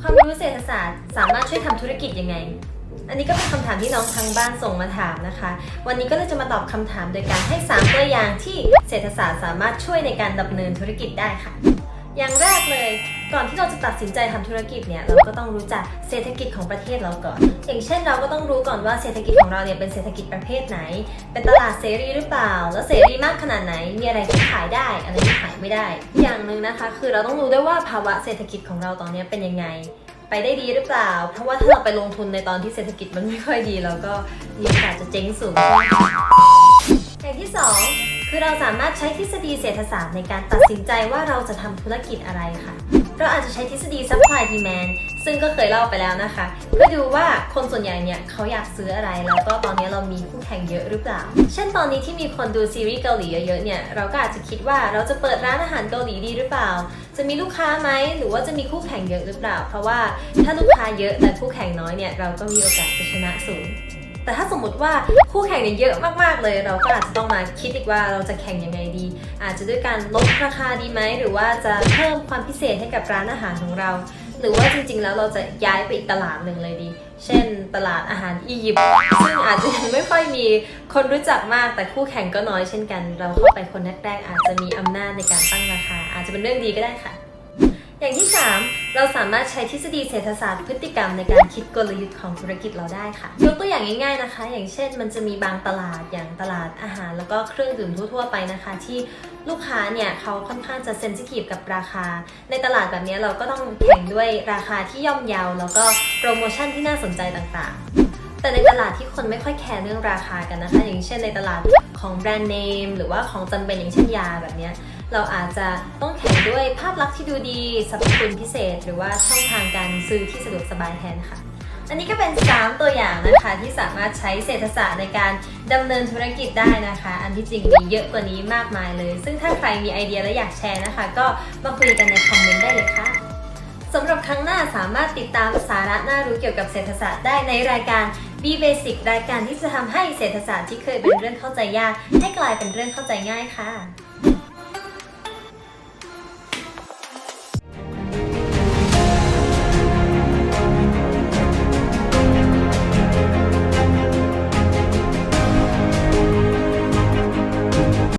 ความรู้เศรษฐศาสตร์สามารถช่วยทำธุรกิจยังไง อันนี้ก็เป็นคำถามที่น้องทางบ้านส่งมาถามนะคะ วันนี้ก็เลยจะมาตอบคำถามโดยการให้ 3 ตัวอย่างที่เศรษฐศาสตร์สามารถช่วยในการดำเนินธุรกิจได้ค่ะ อย่างแรกเลยก่อนที่เราจะตัดสินใจทำธุรกิจเนี่ยเราก็ต้องรู้จักเศรษฐกิจของประเทศเราก่อน อย่างเช่นเราก็ต้องรู้ก่อนว่าเศรษฐกิจของเราเนี่ยเป็นเศรษฐกิจประเภทไหน เป็นตลาดเสรีหรือเปล่า แล้วเสรีมากขนาดไหน มีอะไรที่ขายได้ อะไรที่ขายไม่ได้ อย่างหนึ่งนะคะ คือเราต้องรู้ด้วยว่าภาวะเศรษฐกิจของเราตอนนี้เป็นยังไง ไปได้ดีหรือเปล่า เพราะว่าถ้าเราไปลงทุนในตอนที่เศรษฐกิจมันไม่ค่อยดีเราก็มีโอกาสจะเจ๊งสูง อย่างที่ 2 คือเราสามารถใช้ทฤษฎีเศรษฐศาสตร์ในการตัดสินใจว่าเราจะทำธุรกิจอะไรค่ะ เราอาจจะใช้ทฤษฎี supply demand ซึ่งก็เคยเล่าไปแล้วนะคะ เพื่อดูว่าคนส่วนใหญ่เนี่ยเขาอยากซื้ออะไร แล้วก็ตอนนี้เรามีคู่แข่งเยอะหรือเปล่า เช่นตอนนี้ที่มีคนดูซีรีส์เกาหลีเยอะๆเนี่ยเราก็อาจจะคิดว่าเราจะเปิดร้านอาหารเกาหลีดีหรือเปล่า จะมีลูกค้าไหมหรือว่าจะมีคู่แข่งเยอะหรือเปล่า เพราะว่าถ้าลูกค้าเยอะแต่คู่แข่งน้อยเนี่ยเราก็มีโอกาสจะชนะสูง แต่ถ้าสมมติว่าคู่แข่งเนี่ยเยอะมากๆเลย เราก็อาจจะต้องมาคิดอีกว่าเราจะแข่งยังไงดี อาจจะด้วยการลดราคาดีไหมหรือว่าจะเพิ่มความพิเศษให้กับร้านอาหารของเรา หรือว่าจริงๆ แล้วเราจะย้ายไปอีกตลาดหนึ่งเลยดี เช่น ตลาดอาหารอียิปต์ซึ่งอาจจะยังไม่ค่อยมีคนรู้จักมากแต่คู่แข่งก็น้อยเช่นกัน เราเข้าไปคนแรกๆอาจจะมีอำนาจในการตั้งราคา อาจจะเป็นเรื่องดีก็ได้ค่ะ อย่างที่ 3 เราสามารถใช้ทฤษฎีเศรษฐศาสตร์พฤติกรรมในการคิดกลยุทธ์ของธุรกิจเราได้ค่ะ ยกตัวอย่างง่ายๆนะคะ อย่างเช่นมันจะมีบางตลาดอย่างตลาดอาหาร แล้วก็เครื่องดื่มทั่วๆไปนะคะ ที่ลูกค้าเนี่ยเขาค่อนข้างจะเซนซิทีฟกับราคา ในตลาดแบบนี้เราก็ต้องแข่งด้วยราคาที่ย่อมเยาแล้วก็โปรโมชั่นที่น่าสนใจต่างๆ แต่ในตลาดที่คนไม่ค่อยแคร์เรื่องราคากันนะคะ อย่างเช่นในตลาดของแบรนด์เนมหรือว่าของจำเป็นอย่างเช่นยาแบบนี้เราอาจจะต้องแข่งด้วยภาพลักษณ์ที่ดูดีสรรพคุณพิเศษ หรือว่าช่องทางการซื้อที่สะดวกสบายแทนค่ะ อันนี้ก็เป็น 3 ตัวอย่างนะคะที่สามารถใช้เศรษฐศาสตร์ในการดำเนินธุรกิจได้นะคะ อันที่จริงมีเยอะกว่านี้มากมายเลย ซึ่งถ้าใครมีไอเดียและอยากแชร์นะคะ ก็มาคุยกันในคอมเมนต์ได้เลยค่ะสำหรับครั้งหน้าสามารถติดตามสาระน่ารู้เกี่ยวกับเศรษฐศาสตร์ได้ในรายการ B Basic รายการที่จะทำให้เศรษฐศาสตร์ที่เคยเป็นเรื่องเข้าใจยาก ให้กลายเป็นเรื่องเข้าใจง่ายค่ะ